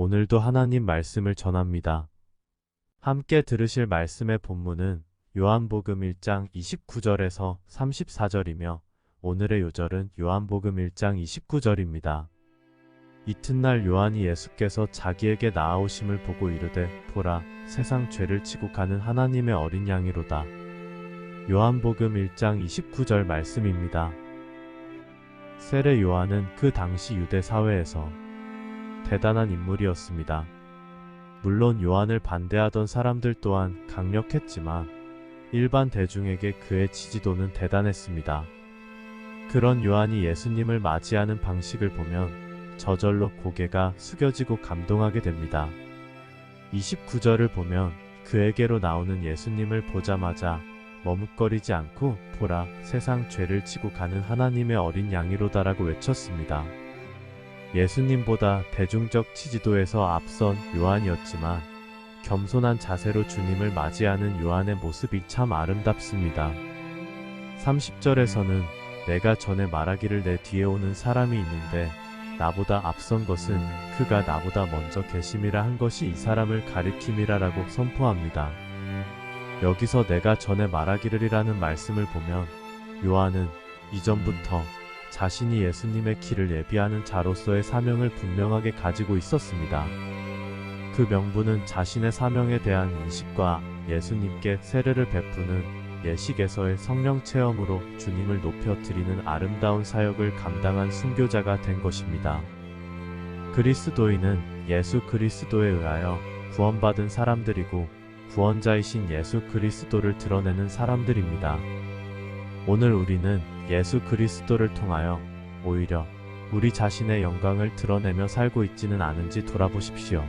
오늘도 하나님 말씀을 전합니다. 함께 들으실 말씀의 본문은 요한복음 1장 29절에서 34절이며 오늘의 요절은 요한복음 1장 29절입니다. 이튿날 요한이 예수께서 자기에게 나아오심을 보고 이르되 보라 세상 죄를 지고 가는 하나님의 어린 양이로다. 요한복음 1장 29절 말씀입니다. 세례 요한은 그 당시 유대 사회에서 대단한 인물이었습니다. 물론 요한을 반대하던 사람들 또한 강력했지만 일반 대중에게 그의 지지도는 대단했습니다. 그런 요한이 예수님을 맞이하는 방식을 보면 저절로 고개가 숙여지고 감동하게 됩니다. 29절을 보면 그에게로 나오는 예수님을 보자마자 머뭇거리지 않고 보라 세상 죄를 지고 가는 하나님의 어린 양이로다라고 외쳤습니다. 예수님보다 대중적 지지도에서 앞선 요한이었지만 겸손한 자세로 주님을 맞이하는 요한의 모습이 참 아름답습니다. 30절에서는 내가 전에 말하기를 내 뒤에 오는 사람이 있는데 나보다 앞선 것은 그가 나보다 먼저 계심이라 한 것이 이 사람을 가리킴이라라고 선포합니다. 여기서 내가 전에 말하기를이라는 말씀을 보면 요한은 이전부터 자신이 예수님의 길을 예비하는 자로서의 사명을 분명하게 가지고 있었습니다. 그 명분은 자신의 사명에 대한 인식과 예수님께 세례를 베푸는 예식에서의 성령 체험으로 주님을 높여 드리는 아름다운 사역을 감당한 순교자가 된 것입니다. 그리스도인은 예수 그리스도에 의하여 구원받은 사람들이고 구원자이신 예수 그리스도를 드러내는 사람들입니다. 오늘 우리는 예수 그리스도를 통하여 오히려 우리 자신의 영광을 드러내며 살고 있지는 않은지 돌아보십시오.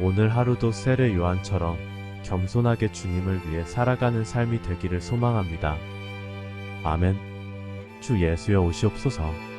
오늘 하루도 세례 요한처럼 겸손하게 주님을 위해 살아가는 삶이 되기를 소망합니다. 아멘. 주 예수여 오시옵소서.